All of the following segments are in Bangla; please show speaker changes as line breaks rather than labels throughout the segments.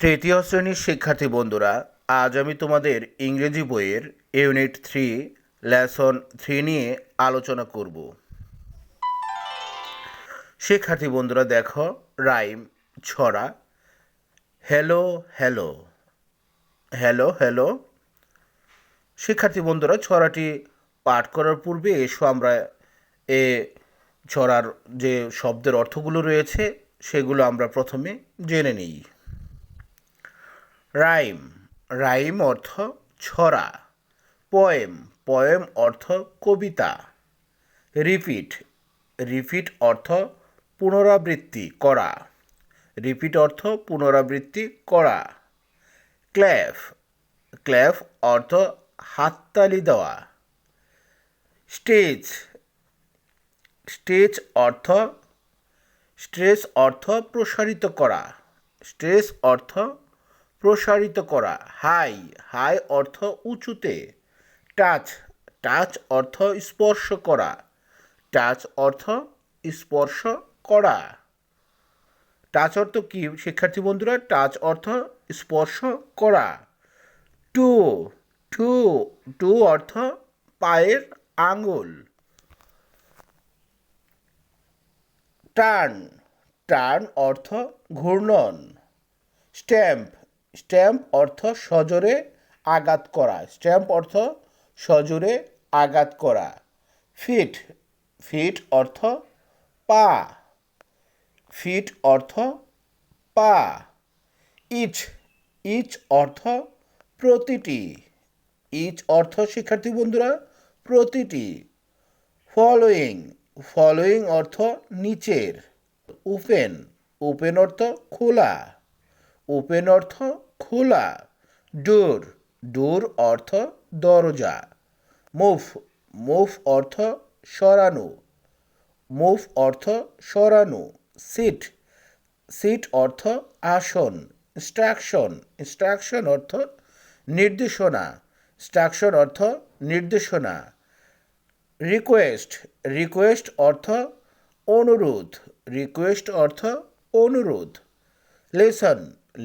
তৃতীয় শ্রেণির শিক্ষার্থী বন্ধুরা, আজ আমি তোমাদের ইংরেজি বইয়ের ইউনিট থ্রি, লেসন থ্রি নিয়ে আলোচনা করব। শিক্ষার্থী বন্ধুরা, দেখো, রাইম, ছড়া, হ্যালো হ্যালো হ্যালো হ্যালো। শিক্ষার্থী বন্ধুরা, ছড়াটি পাঠ করার পূর্বে এসো আমরা এ ছড়ার যে শব্দের অর্থগুলো রয়েছে, সেগুলো আমরা প্রথমে জেনে নিই। রাইম। রাইম অর্থ ছড়া। পোয়েম। পোয়েম অর্থ কবিতা। রিপিট। রিপিট অর্থ পুনরাবৃত্তি করা। রিপিট অর্থ পুনরাবৃত্তি করা। ক্ল্যাফ ক্ল্যাফ অর্থ হাততালি দেওয়া। স্টেজ। স্টেজ অর্থ, স্ট্রেস অর্থ প্রসারিত করা। স্ট্রেস অর্থ প্রসারিত করা। হাই হাই অর্থ উঁচুতে। টাচ টাচ অর্থ স্পর্শ করা। টাচ অর্থ স্পর্শ করা। টাচ অর্থ কি? শিক্ষার্থী বন্ধুরা, টাচ অর্থ স্পর্শ করা। টু টু টু অর্থ পায়ের আঙুল। টার্ন টার্ন অর্থ ঘূর্ণন। স্ট্যাম্প স্ট্যাম্প অর্থ সজোরে আঘাত করা। স্ট্যাম্প অর্থ সজোরে আঘাত করা। ফিট ফিট অর্থ পা। ফিট অর্থ পা। ইচ ইচ অর্থ প্রতিটি। ইচ অর্থ, শিক্ষার্থী বন্ধুরা, প্রতিটি। ফলোয়িং ফলোয়িং অর্থ নিচের। ওপেন ওপেন অর্থ খোলা। ওপেন অর্থ খোলা। ডোর। ডোর অর্থ দরজা। মুভ মুভ অর্থ সরানো। মুভ অর্থ সরানো। সিট। সিট অর্থ আসন। ইনস্ট্রাকশন ইনস্ট্রাকশন অর্থ নির্দেশনা। ইনস্ট্রাকশন অর্থ নির্দেশনা। রিকোয়েস্ট। রিকোয়েস্ট অর্থ অনুরোধ। রিকোয়েস্ট অর্থ অনুরোধ। লেসন।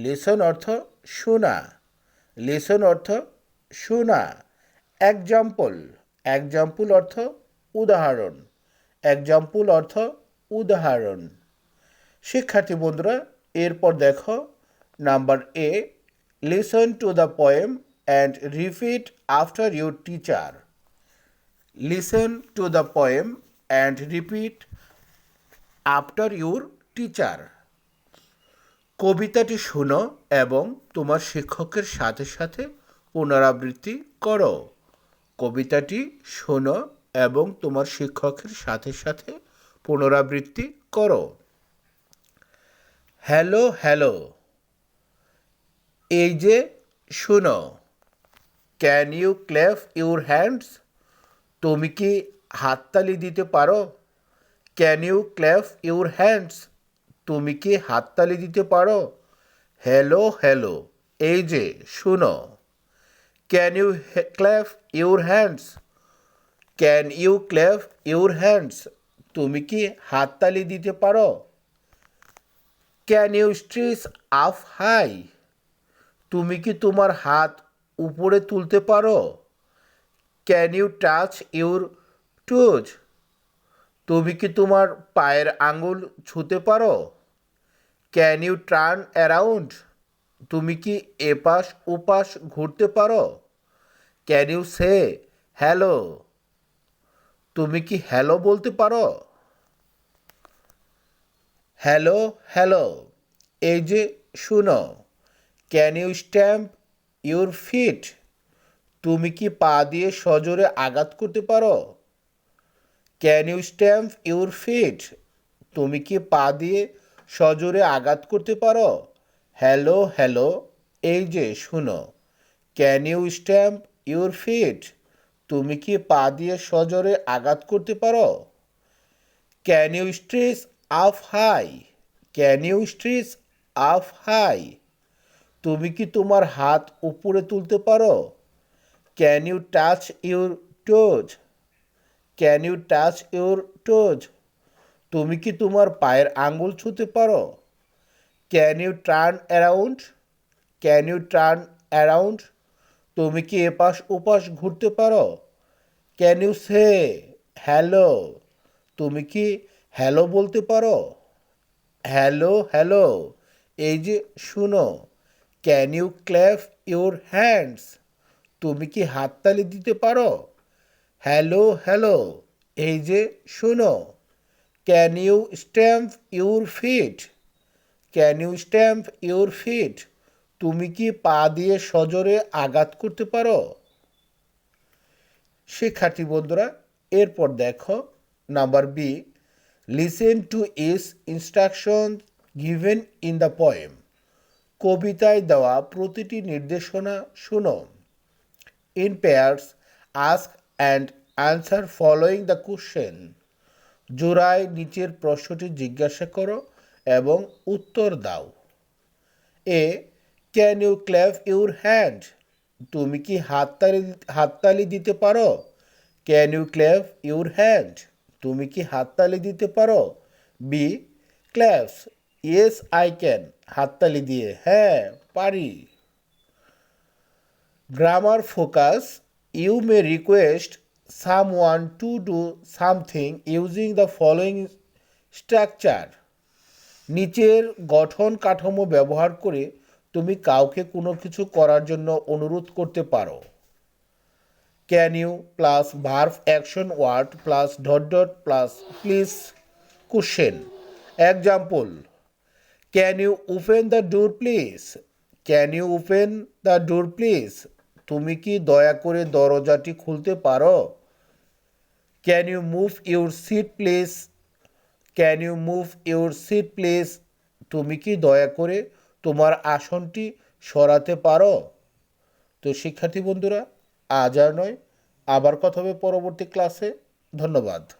লেসন অর্থ শোনা। লেসন অর্থ শোনা। এক্সাম্পল এক্সাম্পল অর্থ উদাহরণ। এক্সাম্পল অর্থ উদাহরণ। শিক্ষার্থী বন্ধুরা, এরপর দেখো number A listen to the poem and repeat after your teacher listen to the poem and repeat after your teacher কবিতাটি শোনো এবং তোমার শিক্ষকের সাথে সাথে পুনরাবৃত্তি করো। কবিতাটি শোনো এবং তোমার শিক্ষকের সাথে সাথে পুনরাবৃত্তি করো। হ্যালো হ্যালো, এই যে শোনো can you clap your hands তুমি কি হাততালি দিতে পারো? Can you clap your hands তুমি কি হাততালি দিতে পারো? হ্যালো হ্যালো, এই যে, শুনো। Can you clap your hands can you clap your hands তুমি কি হাততালি দিতে পারো? ক্যান ইউ স্ট্রিস আফ হাই তুমি কি তোমার হাত উপরে তুলতে পারো? Can you touch your toes তুমি কি তোমার পায়ের আঙুল ছুতে পারো? ক্যান ইউ টার্ন অ্যারাউন্ড তুমি কি এপাশ ওপাশ ঘুরতে পারো? ক্যান ইউ সে হ্যালো তুমি কি হ্যালো বলতে পারো? হ্যালো হ্যালো এই যে শুনো। Can you stamp your feet তুমি কি পা দিয়ে সজোরে আঘাত করতে পারো? Can you stamp your feet তুমি কি পা দিয়ে সজোরে আঘাত করতে পারো? হ্যালো হ্যালো এই যে, শুনো। Can you stamp your feet তুমি কি পা দিয়ে সজোরে আঘাত করতে পারো? Can you stretch up high can you stretch up high তুমি কি তোমার হাত উপরে তুলতে পারো? Can you touch your toes can you touch your toes তুমি কি তোমার পায়ের আঙ্গুল ছুঁতে পারো? Can you turn around can you turn around তুমি কি এপাশ ওপাশ ঘুরতে পারো? ক্যান ইউ সে হ্যালো তুমি কি হ্যালো বলতে পারো? হ্যালো হ্যালো এই যে শুনো can you clap your hands তুমি কি হাততালি দিতে পারো? হ্যালো হ্যালো, এই যে শুনো can you stamp your feet can you stamp your feet তুমি কি পা দিয়ে সজোরে আঘাত করতে পারো? শিক্ষার্থী বন্ধুরা, এরপর দেখো number B listen to each instruction given in the poem কবিতায় দেওয়া প্রতিটি নির্দেশনা শুনো। In pairs ask and answer following the question জোড়ায় নিচের প্রশ্নটি জিজ্ঞাসা করো এবং উত্তর দাও। A can you clap your hand তুমি কি হাততালি হাততালি দিতে পারো? Can you clap your hand তুমি কি হাততালি দিতে পারো? B claps yes I can হাততালি দিয়ে। হ্যাঁ পারি। Grammar focus you may request someone to do something using the following structure নিচের গঠন কাঠামো ব্যবহার করে তুমি কাউকে কোনো কিছু করার জন্য অনুরোধ করতে পারো। Can you plus verb action word plus dot dot plus please question example can you open the door please can you open the door please তুমি কি দয়া করে দরজাটি খুলতে পারো? Can you move your seat place can you move your seat place তুমি কি দয়া করে তোমার আসনটি সরাতে পারো? তো শিক্ষার্থী বন্ধুরা, আজ আর নয়। আবার কথা হবে পরবর্তী ক্লাসে ধন্যবাদ।